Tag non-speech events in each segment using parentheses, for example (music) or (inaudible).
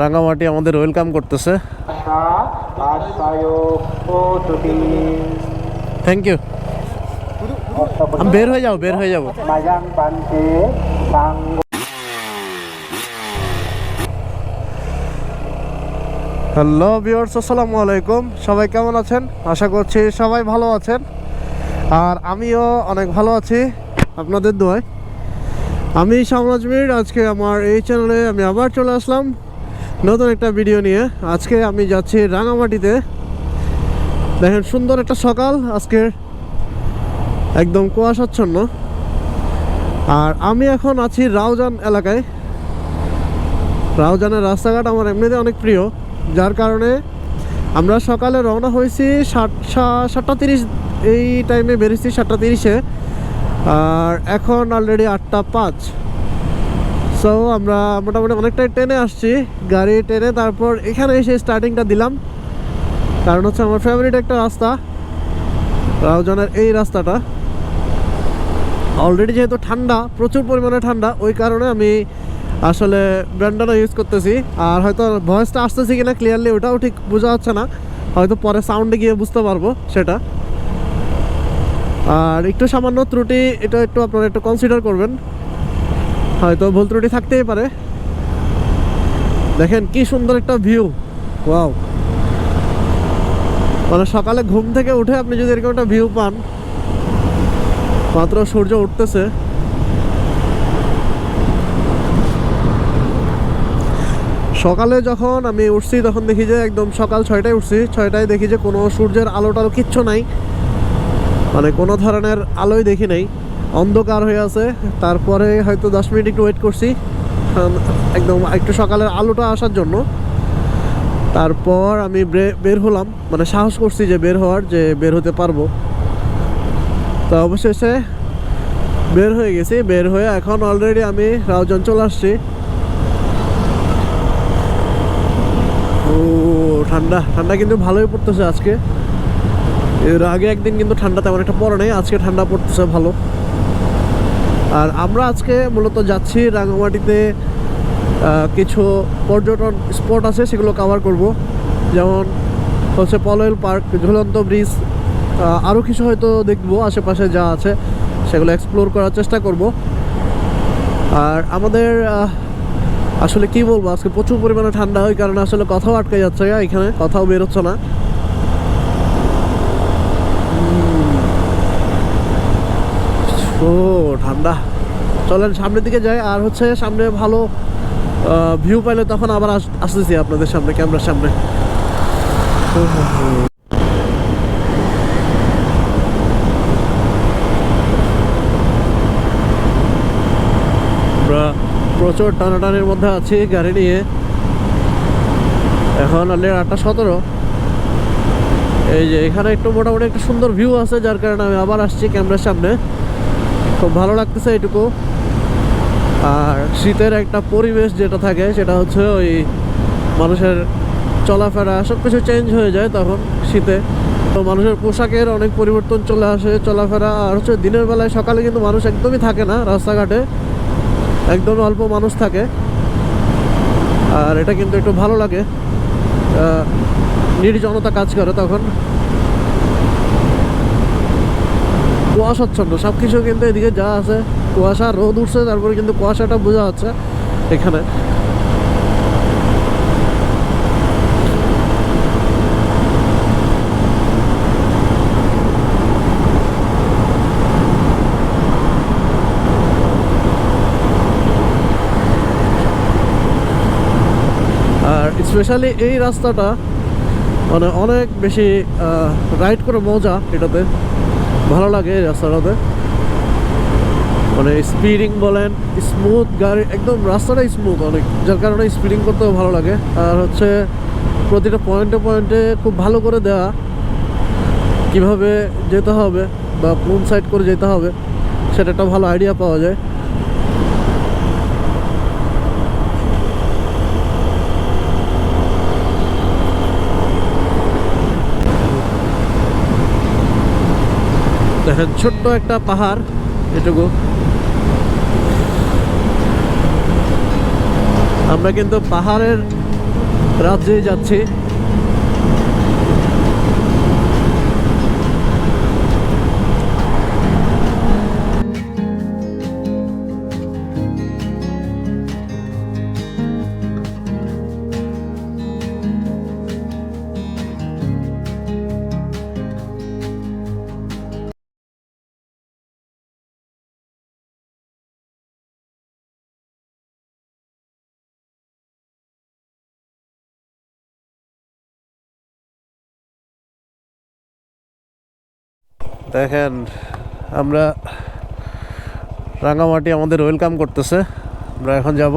রাঙামাটি আমাদের ওয়েলকাম করতেছে। Thank you বের হয়ে যাব বের হয়ে যাব। হ্যালো ভিউয়ার্স আসসালামু আলাইকুম। সবাই কেমন আছেন? আশা করছি সবাই ভালো আছেন। আর আমিও অনেক ভালো আছি আপনাদের দোয়ায়। আমি আজমির আজকে আমার এই চ্যানেলে আমি আবার চলে আসলাম। নতুন একটা ভিডিও নিয়ে আজকে আমি যাচ্ছি রাঙামাটিতে। দেখেন, সুন্দর একটা সকাল আজকের একদম কুয়াশাচ্ছন্ন। আর আমি এখন আছি রাউজান এলাকায়। রাউজানের রাস্তাঘাট আমার এমনিতে অনেক প্রিয়। যার কারণে আমরা সকালে রওনা হয়েছি সাত সাতটা তিরিশ, এই টাইমে বেরিয়েছি সাতটা তিরিশে। আর এখন অলরেডি আটটা পাঁচ। সো আমরা মোটামুটি অনেকটাই টেনে আসছি, গাড়ি টেনে তারপর এখানে এসে স্টার্টিংটা দিলাম। কারণ হচ্ছে আমার ফেভারিট একটা রাস্তা, রাউজানের এই রাস্তাটা। অলরেডি যেহেতু ঠান্ডা, প্রচুর পরিমাণে ঠান্ডা, ওই কারণে আমি আসলে ব্র্যান্ডানো ইউজ করতেছি। আর হয়তো ভয়েসটা আসতেছে কিনা ক্লিয়ারলি ওটাও ঠিক বোঝা যাচ্ছে না। হয়তো পরে সাউন্ডে গিয়ে বুঝতে পারব সেটা। আর একটু সামান্য ত্রুটি, এটা একটু আপনারা একটু কনসিডার করবেন। হয়তো ভুল ত্রুটি থাকতেই পারে। দেখেন কি সুন্দর একটা ভিউ ওয়াও মানে সকালে ঘুম থেকে উঠে আপনি যদি এরকম একটা ভিউ পান, মাত্র সূর্য উঠতেছে। সকালে যখন আমি উঠছি, তখন দেখি যে একদম সকাল ছয়টায় উঠছি। ছয়টায় দেখি যে কোনো সূর্যের আলো টালো কিচ্ছু নাই। মানে কোনো ধরনের আলোই দেখি নাই। অন্ধকার হয়ে আছে। তারপরে হয়তো দশ মিনিট একটু ওয়েট করছি। একদম একটু সকালের আলোটা আসার জন্য। তারপর আমি বের হলাম। মানে সাহস করছি যে বের হওয়ার, যে বের হতে পারব। তো অবশেষে বের হয়ে গেছি। বের হয়ে এখন অলরেডি আমি রাউজান চলে আসছি। ও, ঠান্ডা। ঠান্ডা কিন্তু ভালোই পড়তেছে আজকে। এর আগে একদিন কিন্তু ঠান্ডা তেমন একটা পড়ে নেই। আজকে ঠান্ডা পড়তেছে ভালো। আর আমরা আজকে মূলত যাচ্ছি রাঙামাটিতে কিছু পর্যটন স্পট আছে সেগুলো কভার করব। যেমন হচ্ছে পলয়েল পার্ক, ঝুলন্ত ব্রিজ আরও কিছু হয়তো দেখব, আশেপাশে যা আছে সেগুলো এক্সপ্লোর করার চেষ্টা করব। আর আমাদের আসলে কি বলব, আজকে প্রচুর পরিমাণে ঠান্ডা ওই কারণে আসলে কথাও আটকে যাচ্ছে, এখানে কথাও বেরোচ্ছে না। ও, ঠান্ডা। চলেন সামনের দিকে যাই, আর হচ্ছে সামনে ভালো ভিউ পাইলে তখন আবার আস- আসতেছি আপনাদের সামনে, ক্যামেরার সামনে। আমরা প্রচুর টানাটানির মধ্যে আছি গাড়ি নিয়ে। এখন অলরেডি আটটা সতেরো। এই যে এখানে একটু মোটামুটি একটা সুন্দর ভিউ আছে, যার কারণে আমি আবার আসছি ক্যামেরার সামনে। খুব ভালো লাগতেছে এইটুকু আর শীতের একটা পরিবেশ যেটা থাকে, সেটা হচ্ছে ওই মানুষের চলাফেরা সব কিছু চেঞ্জ হয়ে যায় তখন শীতে। তো মানুষের পোশাকের অনেক পরিবর্তন চলে আসে চলাফেরা। আর হচ্ছে দিনের বেলায় সকালে কিন্তু মানুষ একদমই থাকে না রাস্তাঘাটে। একদম অল্প মানুষ থাকে। আর এটা কিন্তু একটু ভালো লাগে। নির্জনতা কাজ করে তখন। কুয়াশাচ্ছন্ন সব কিছু কিন্তু এদিকে যা আছে, কুয়াশা, রোদ উঠছে, তারপরে কিন্তু কুয়াশাটা বোঝা যাচ্ছে এখানে। স্পেশালি এই রাস্তাটা মানে অনেক বেশি রাইড করে মজা এটাতে। ভালো লাগে এই রাস্তাটাতে মানে স্পিডিং বলেন স্মুথ গাড়ি, একদম রাস্তাটাই স্মুথ অনেক, যার কারণে স্পিডিং করতেও ভালো লাগে। আর হচ্ছে প্রতিটা পয়েন্টে পয়েন্টে খুব ভালো করে দেওয়া কীভাবে যেতে হবে বা কোন সাইড করে যেতে হবে, সেটা একটা ভালো আইডিয়া পাওয়া যায়। দেখেন ছোট্ট একটা পাহাড় এটুকু। আমরা কিন্তু পাহাড়ের রাজ্যে যাচ্ছি। দেখেন, আমরা রাঙামাটি আমাদের ওয়েলকাম করতেছে। আমরা এখন যাব।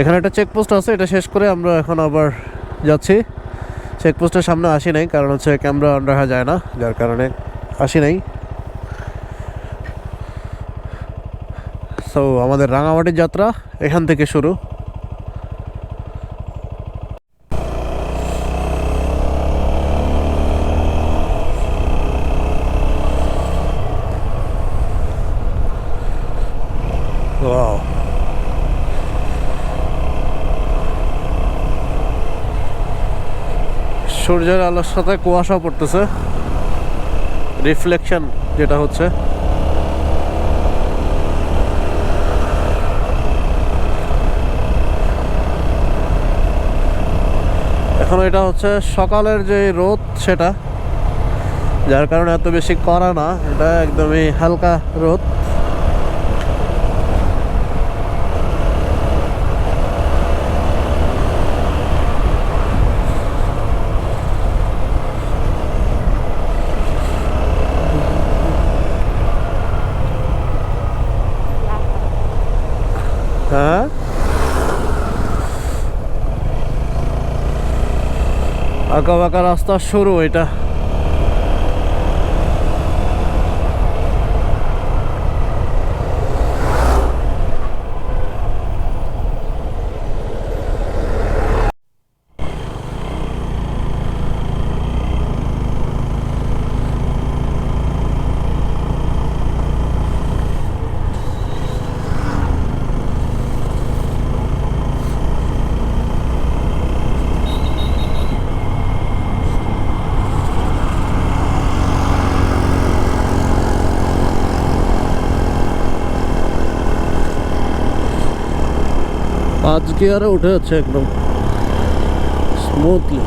এখানে একটা চেকপোস্ট আছে, এটা শেষ করে আমরা এখন আবার যাচ্ছি। চেকপোস্টের সামনে আসি নাই, কারণ হচ্ছে ক্যামেরা অন রাখা যায় না, যার কারণে আসি নাই। সো আমাদের রাঙামাটির যাত্রা এখান থেকে শুরু। সূর্যের আলোর সাথে কুয়াশা পড়তেছে। রিফ্লেকশন যেটা হচ্ছে। এখন এটা হচ্ছে সকালের যে রোদ সেটা, যার কারণে এত বেশি করা না, এটা একদমই হালকা রোদ হ্যাঁ আঁকা বাঁকা রাস্তা শুরু এটা। পাঁচ গিয়ারে উঠে যাচ্ছে একদম স্মুথলি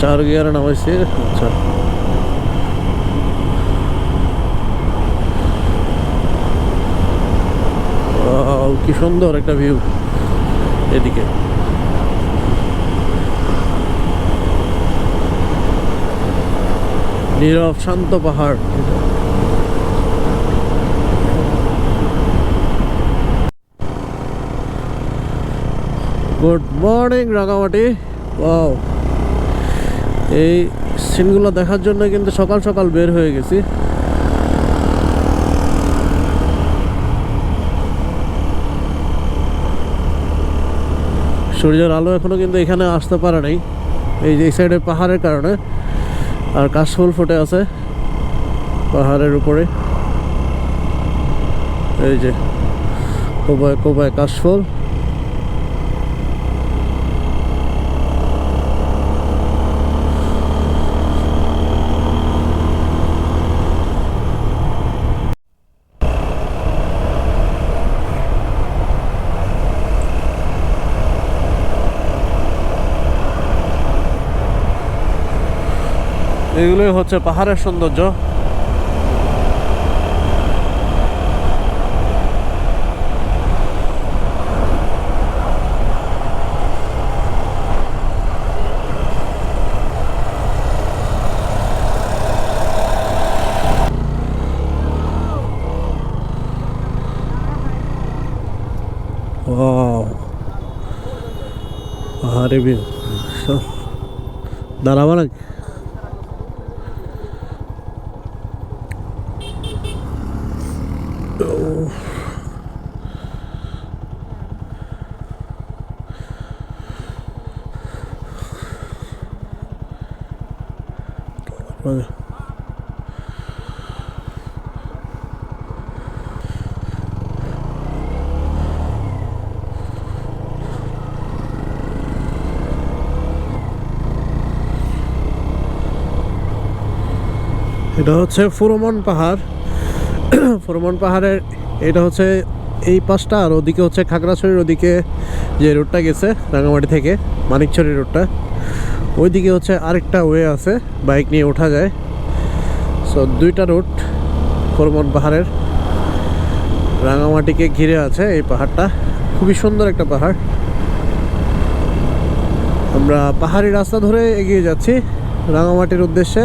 চার গিয়ারে নামাইছি আচ্ছা। কি সুন্দর একটা ভিউ এদিকে। নীরব শান্ত পাহাড়। Good morning Rangamati. ওয়াও এই সিনগুলো দেখার জন্য কিন্তু সকাল সকাল বের হয়ে গেছি। সূর্যের আলো এখনও কিন্তু এখানে আসতে পারে নাই। এই যে এই সাইডে পাহাড়ের কারণে। আর কাশফুল ফুটে আছে পাহাড়ের উপরে। এই যে কোবায় কোবায় কাশফুল। এগুলোই হচ্ছে পাহাড়ের সৌন্দর্য. পাহাড়ে দাঁড়াবো নাকি এটা হচ্ছে ফুরমন পাহাড়। ফুরমন পাহাড়ের এটা হচ্ছে এই পাশটা আর ওদিকে হচ্ছে খাগড়াছড়ির ওদিকে যে রোডটা গেছে রাঙামাটি থেকে, মানিকছড়ি রোডটা ওইদিকে হচ্ছে আরেকটা ওয়ে আছে বাইক নিয়ে ওঠা যায়। সো দুইটা রোড ফুরমন পাহাড়ের রাঙামাটিকে ঘিরে আছে এই পাহাড়টা। খুবই সুন্দর একটা পাহাড়। আমরা পাহাড়ি রাস্তা ধরে এগিয়ে যাচ্ছি রাঙামাটির উদ্দেশ্যে।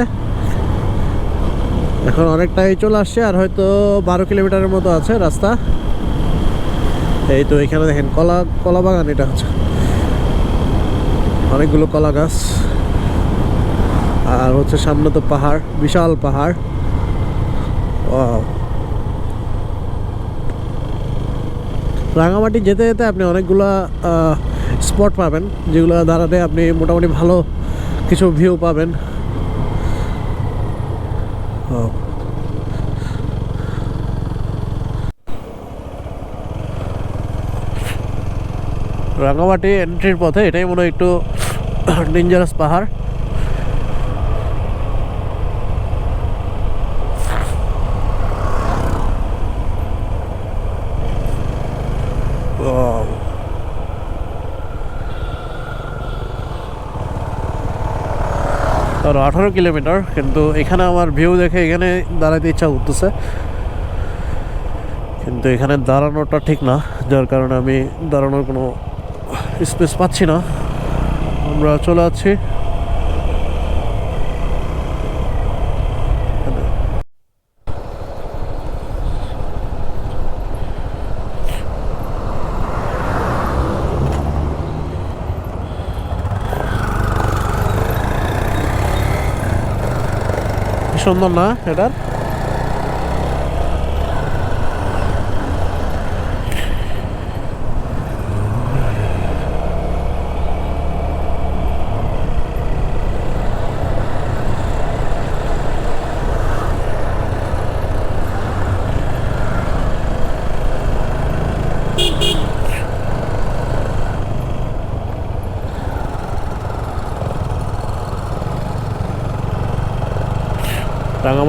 এখন অনেকটাই চলে আসছে আর হয়তো বারো কিলোমিটারের মতো আছে রাস্তা এই তো এখানে দেখেন কলা কলা বাগান এটা হচ্ছে অনেকগুলো কলা গাছ আর হচ্ছে সামনে তো পাহাড়, বিশাল পাহাড় Wow. রাঙামাটি যেতে যেতে আপনি অনেকগুলা স্পট পাবেন, যেগুলো দাঁড়াতে আপনি মোটামুটি ভালো কিছু ভিউ পাবেন. রাঙামাটি এন্ট্রির পথে এটাই মনে হয় একটু (coughs) ডেঞ্জারাস পাহাড়। আর আঠারো কিলোমিটার, কিন্তু এখানে আমার ভিউ দেখে এখানে দাঁড়াতে ইচ্ছা করতেছে। কিন্তু এখানে দাঁড়ানোটা ঠিক না, যার কারণে আমি দাঁড়ানোর কোনো স্পেস পাচ্ছি না। আমরা চলে যাচ্ছি। সুন্দর না এটার?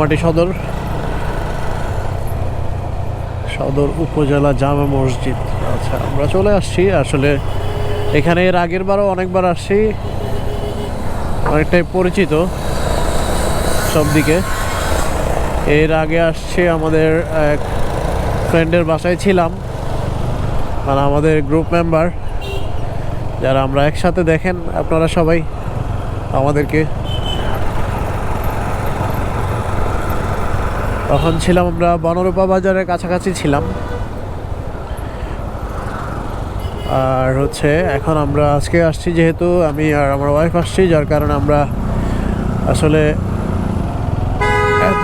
রাঙামাটি সদর। সদর উপজেলা জামা মসজিদ। আচ্ছা আমরা চলে আসছি। আসলে এখানে এর আগের বারও অনেকবার আসছি। অনেকটাই পরিচিত সব দিকে। এর আগে আসছে আমাদের এক ফ্রেন্ডের বাসায় ছিলাম। মানে আমাদের গ্রুপ মেম্বার। যারা আমরা একসাথে দেখেন আপনারা সবাই আমাদেরকে। তখন ছিলাম আমরা বনরূপা বাজারের কাছাকাছি ছিলাম। আর হচ্ছে এখন আমরা আজকে আসছি যেহেতু আমি আর আমার ওয়াইফ আসছি, যার কারণে আমরা আসলে এত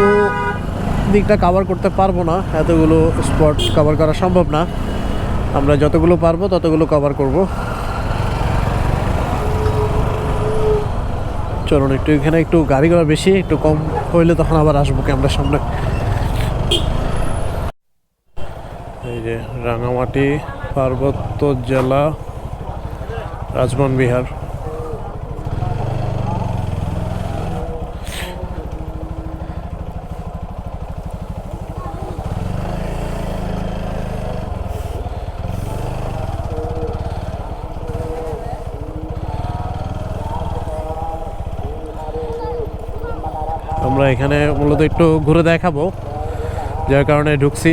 দিকটা কভার করতে পারব না, এতগুলো স্পট কভার করা সম্ভব না। আমরা যতগুলো পারব ততগুলো কভার করব। চলুন একটু এখানে একটু গাড়ি ঘোড়া বেশি, একটু কম হইলে তখন আবার আসব ক্যামেরার সামনে এই যে রাঙামাটি, পার্বত্য জেলা, রাজবন বিহার। আমরা এখানে মূলত একটু ঘুরে দেখাবো, যার কারণে ঢুকছি।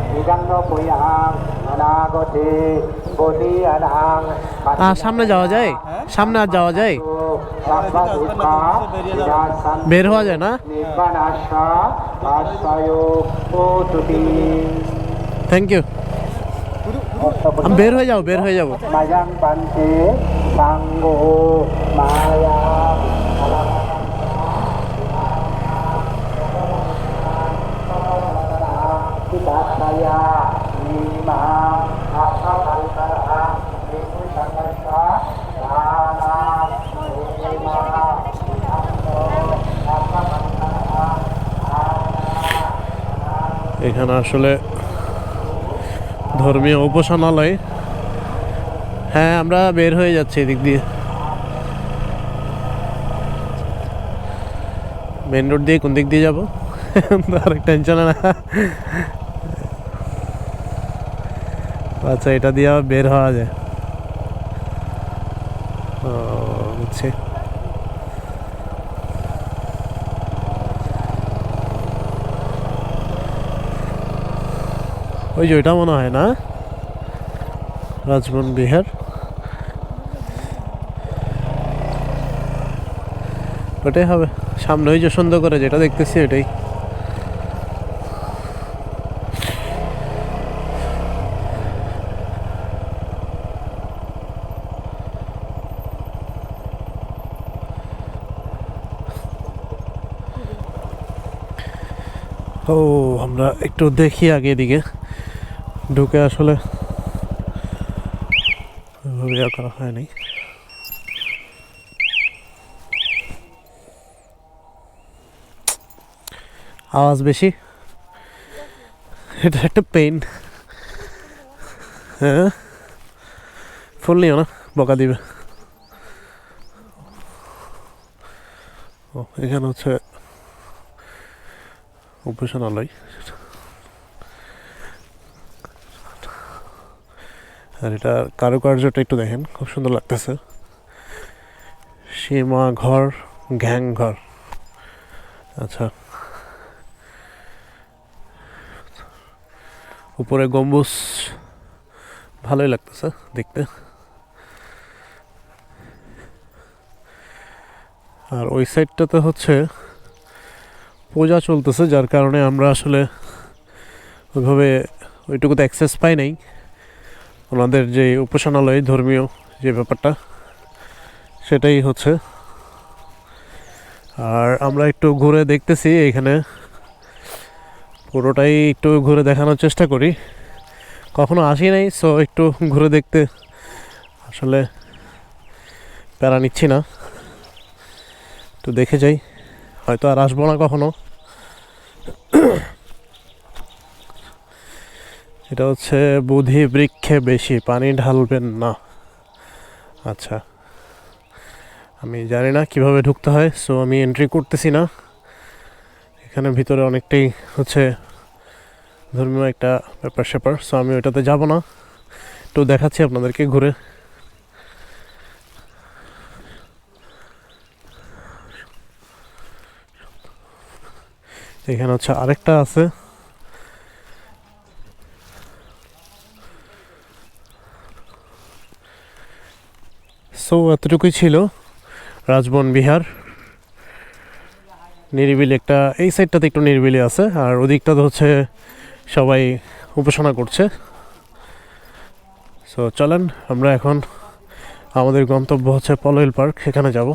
সামনে যাওয়া যায় সামনে আর যাওয়া যায় বের হওয়া যায় না থ্যাংক ইউ বের হয়ে যাব বের হয়ে যাব Mayang এখানে আসলে ধর্মীয় উপাসনালয়। হ্যাঁ আমরা বের হয়ে যাচ্ছি এদিক দিয়ে। মেন রোড দিয়ে কোন দিক দিয়ে যাব? (laughs) আর টেনশন না। আচ্ছা এটা দিয়ে বের হওয়া যায়। বুঝছি। ওই যে ওইটা মনে হয় না? রাজবন বিহার। ওটাই হবে। সামনে ওই যে সুন্দর করে যেটা দেখতেছি ওটাই ও, আমরা একটু দেখি আগে এদিকে। ঢুকে আসলে করা হয়নি। আওয়াজ বেশি? এটা একটা পেইন। হ্যাঁ? ফুল নিও না, বকা দিবে। ও, এখানে হচ্ছে উপাসনালয় আর এটা কারুকার্যটা একটু দেখেন, খুব সুন্দর লাগতেছে। সীমা ঘর ঘ্যাং ঘর আচ্ছা। উপরে গম্বুজ, ভালোই লাগতেছে দেখতে। আর ওই সাইডটাতে হচ্ছে পূজা চলতেছে, যার কারণে আমরা আসলে ওইভাবে ওইটুকুতে অ্যাক্সেস পাই নাই। ওনাদের যে উপাসনালয়, ধর্মীয় যে ব্যাপারটা, সেটাই হচ্ছে। আর আমরা একটু ঘুরে দেখতেছি এখানে। পুরোটাই একটু ঘুরে দেখানোর চেষ্টা করি। কখনো আসি নাই সো একটু ঘুরে দেখতে। আসলে প্যারা নিচ্ছি না। একটু দেখে যাই। হয়তো আর আসব না কখনো। এটা হচ্ছে বুধি বৃক্ষে বেশি পানি ঢালবেন না। আচ্ছা আমি জানি না কীভাবে ঢুকতে হয় সো আমি এন্ট্রি করতেছি না। এখানে ভিতরে অনেকটাই হচ্ছে ধর্মীয় একটা ব্যাপার স্যাপার সো আমি ওইটাতে যাব না। একটু দেখাচ্ছি আপনাদেরকে ঘুরে। এখানে হচ্ছে আরেকটা আছে। সো এতটুকুই ছিল রাজবন বিহার। নিরিবিলি একটা, এই সাইডটাতে একটু নিরিবিলি আছে, আর ওদিকটাতে হচ্ছে সবাই উপাসনা করছে। সো চলেন, আমরা এখন, আমাদের গন্তব্য হচ্ছে পলইল পার্ক সেখানে যাব।